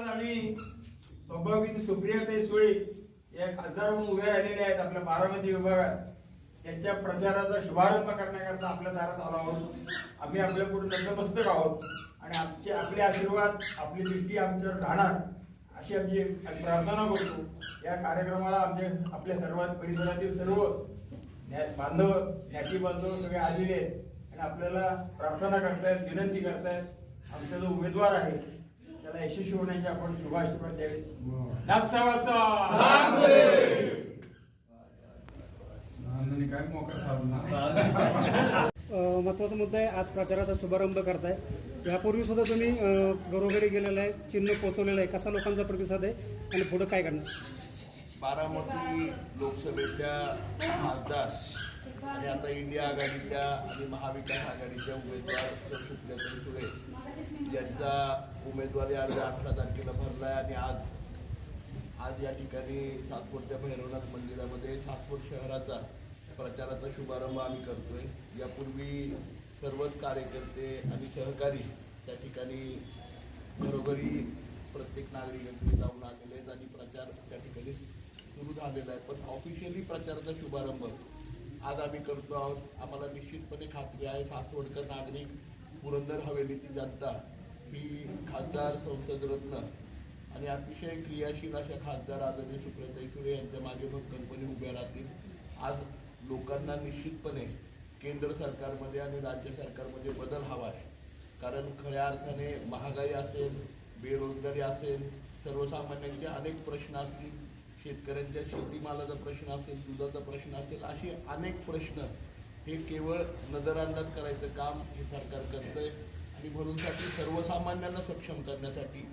आज आम्ही सौभाग्यवती सुप्रियाताई सुळे या खासदार म्हणून उभ्या राहिलेल्या आहेत आपल्या बारामती विभागात. त्यांच्या प्रचाराचा शुभारंभ करण्याकरता आपल्या दारात आलो आहोत. आम्ही आपल्या पुढे नतमस्तक आहोत. आणि आमचे आपले आशीर्वाद आपली दृष्टी आमच्यावर राहणार अशी आमची प्रार्थना करतो. या कार्यक्रमाला आमचे आपल्या सर्वात परिसरातील सर्व न्या- बांधव ज्ञाती बांधव सगळे आलेले आहेत. आणि आपल्याला प्रार्थना करतायत विनंती करतायत. आमचा जो उमेदवार आहे त्याला यशस्वी होण्याचे आपण शुभाशीर्वाद द्यावे. महत्त्वाचा मुद्दा आहे आज प्रचाराचा शुभारंभ करताय. यापूर्वी सुद्धा तुम्ही घरोघरी गेलेलं आहे चिन्ह पोहोचवलेलं आहे. कसा लोकांचा प्रतिसाद आहे आणि पुढे काय करणार? बारामती लोकसभेच्या खासदार आणि आता इंडिया आघाडीच्या आणि महाविकास आघाडीच्या उमेदवार सुप्रियाताई सुळे यांचा उमेदवारी अर्ज अठरा तारखेला भरला आहे आणि आज आज या ठिकाणी सातपूरच्या भैरवनाथ मंदिरामध्ये सातपूर शहराचा प्रचाराचा शुभारंभ आम्ही करतोय. यापूर्वी सर्वच कार्यकर्ते आणि सहकारी त्या ठिकाणी घरोघरी प्रत्येक नागरिकांकडे जाऊन आलेले आहेत आणि प्रचार त्या ठिकाणी सुरू झालेला आहे. पण ऑफिशियली प्रचाराचा शुभारंभ आज आम्ही करतो आहोत. आम्हाला निश्चितपणे खात्री आहे सासवडकर नागरिक पुरंदर हवेलीची जनता ही खासदार संसदरत्न आणि अतिशय क्रियाशील अशा खासदार आदरणीय सुप्रियाताई सुरे यांच्या मागे भक्कमपणे उभ्या राहतील. आज लोकांना निश्चितपणे केंद्र सरकारमध्ये आणि राज्य सरकारमध्ये बदल हवा आहे. कारण खऱ्या अर्थाने महागाई असेल बेरोजगारी असेल सर्वसामान्यांचे अनेक प्रश्न असतील. शेतकऱ्यांच्या शेतीमालाचा प्रश्न असेल दुधाचा प्रश्न असेल असे अनेक प्रश्न हे केवळ नजरअंदाज करायचं काम हे सरकार करतंय. आणि म्हणूनसाठी सर्वसामान्यांना सक्षम करण्यासाठी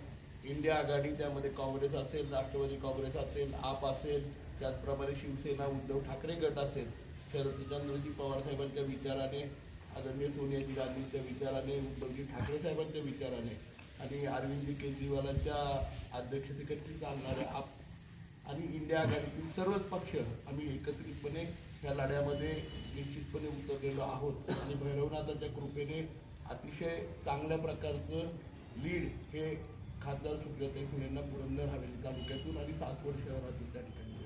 इंडिया आघाडी त्यामध्ये काँग्रेस असेल राष्ट्रवादी काँग्रेस असेल आप असेल त्याचप्रमाणे शिवसेना उद्धव ठाकरे गट असेल शरदचंद्रजी पवार साहेबांच्या विचाराने आदरणीय सोनियाजी गांधींच्या विचाराने उद्धवजी ठाकरे साहेबांच्या विचाराने आणि अरविंद केजरीवालांच्या अध्यक्षतेखाली चालणाऱ्या आप इंडिया आघाडीतील सर्वच पक्ष आम्ही एकत्रितपणे ह्या लढ्यामध्ये निश्चितपणे उतरलेलो आहोत. आणि भैरवनाथाच्या कृपेने अतिशय चांगल्या प्रकारचं लीड हे खासदार सुप्रियाताई सुनेंना पुरंदर हवेली तालुक्यातून आणि सासवड शहरातून त्या ठिकाणी.